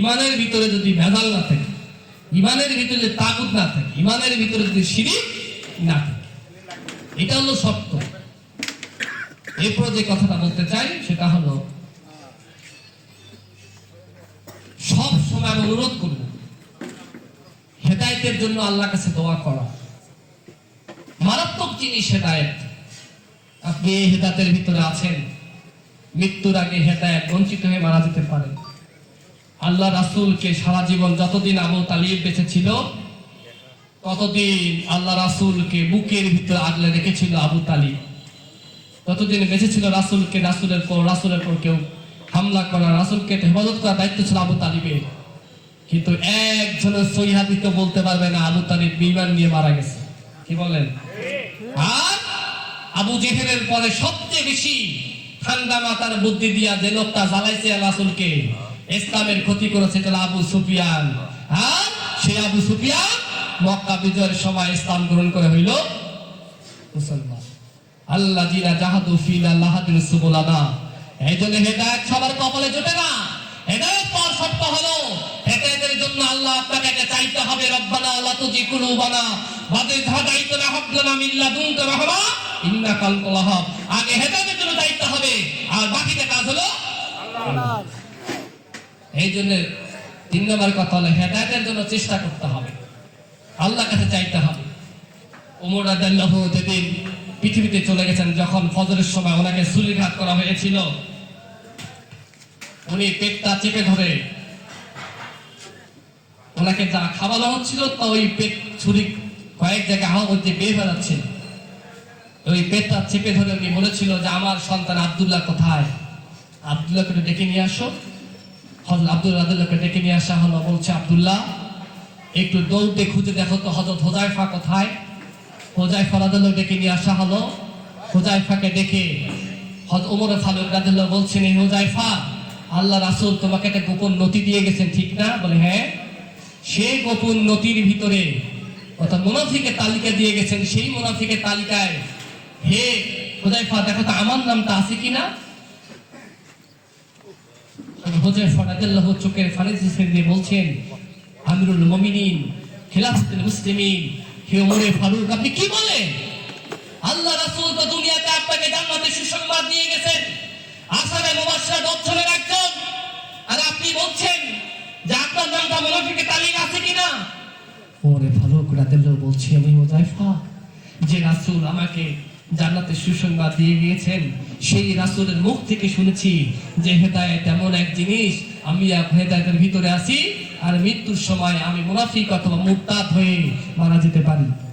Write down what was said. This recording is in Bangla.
ইমানের ভিতরে যদি ভেজাল না থাকে, ইমানের ভিতরে যদি তাগুদ না থাকে, ইমানের ভিতরে যদি শিরিক না থাকে। এটা হলো সত্য। এরপর যে কথাটা বলতে চাই, সেটা হলো, সব সময় আমি অনুরোধ করব, হেদায়েতের জন্য আল্লাহর কাছে দোয়া করা। মারাত্মক জিনিস হেদায়েত, আপনি এই হেদায়েতের ভিতরে আছেন, মৃত্যুর আগে হেদায়েত বঞ্চিত হয়ে মারা যেতে পারেন। আল্লাহ রাসূলকে সারা জীবন যতদিন আবু তালিব বেঁচে ছিল, ততদিন আল্লাহ রাসূলকে বুকের ভিতরে আগলে রেখেছিল আবু তালিব। ততদিন বেঁচে ছিল রাসূলকে, রাসূলের পর রাসূলের পর কেউ হামলা করা, রাসূলকে হেফাজত করার দায়িত্ব ছিল আবু তালিবের। কিন্তু একজনের সহিহাদিকে বলতে পারবে না আবু তালিব বিমান নিয়ে মারা গেছে। কি বলেন? আর আবু জেহেলের পরে সবচেয়ে বেশি ঠান্ডা মাথার বুদ্ধি দিয়া যে লোকটা জ্বালাইছে রাসূলকে ইসলামের ক্ষতি করেছে তাহলে আবু সুফিয়ান। আর সেই আবু সুফিয়ান মক্কা বিজয়ের সময় ইসলাম গ্রহণ করে হইল মুসলমান। আল্লাহ জিনা জাহাদু ফিনা লাহাদিন সুবুলানা। এই জন্য হেদায়ত সবার কপালে জোটে না। হেদায়ত পাওয়ার শর্ত হলো হেদায়তের জন্য আল্লাহ আপনাকে চাইতে হবে, রব্বানা আল্লাহ তুজি কুলুবানা বাদে হাদাইত না হাবলানা মিল্লা দুনকা রাহমা ইন্নাকাল ওয়াহাব আগে হেদায়তের জন্য দায়িত্ব হবে, আর বাকিটা কাজ হলো এই জন্য তিন নম্বর কথা হলো, হেদায়তের জন্য চেষ্টা করতে হবে। আল্লাহর কাছে চাইতে হবে। ওমর রাদিয়াল্লাহু যেদিন পৃথিবীতে চলে গেছেন, যখন ফজরের সময় ওনাকে সুলিঘাত করা হয়েছিল, উনি পেটটা চেপে ধরে ওনাকে যা খাওয়ানো হচ্ছিল, তা ওই পেট ছুরি কয়েক জায়গায় হাওয়া মধ্যে বের যাচ্ছিল ওই পেটটা চেপে ধরে উনি বলেছিল যে, আমার সন্তান আব্দুল্লাহ কোথায়? আব্দুল্লাহকে ডেকে নিয়ে আসো। হজরত আব্দুল আব্দুল্লাহকে ডেকে নিয়ে আসা হলো, বলছে, আব্দুল্লাহ, একটু দৌড়তে খুঁজে দেখো তো, হজরত হোজাইফা কোথায়? হোজাইফা রাদিয়াল্লাহু ডেকে নিয়ে আসা হলো হোজাইফাকে ডেকে হযরত ওমর ফারুক রাদিয়াল্লাহু বলছেন, এই হোজাইফা আল্লাহ রাসূল তোমাকে একটা গোপন নথি দিয়ে গেছেন, ঠিক না? বলে হ্যাঁ সেই গোপন নথির ভিতরে অর্থাৎ মুনাফিকের তালিকা দিয়ে গেছেন, সেই মুনাফিকের তালিকায়, হে হোজাইফা দেখো তো আমার নামটা আছে কিনা? হোজাইফা রাদিয়াল্লাহু চোখের ওমরে আল্লাহ রাসূল তো দুনিয়াতে আপনাকে সুসংবাদ দিয়ে গেছেন। আসামে মুবাশশির দর্শনের একজন আর আপনি বলছেন যে আপনার নামটা মুনাফিকের তালিকা আছে কিনা? ওরে ফারুক রাদিয়াল্লাহু বলছি, আমি মুজাইফা। যে রাসূল আমাকে জান্নাতের সুসংবাদ দিয়ে গিয়েছেন। সেই রাসুলের মুখ থেকে শুনেছি যে হেদায় তেমন এক জিনিস, আমি হেদায়েতের ভিতরে আছি, আর মৃত্যুর সময় আমি মুনাফিক অথবা মুরতাদ হয়ে মারা যেতে পারি।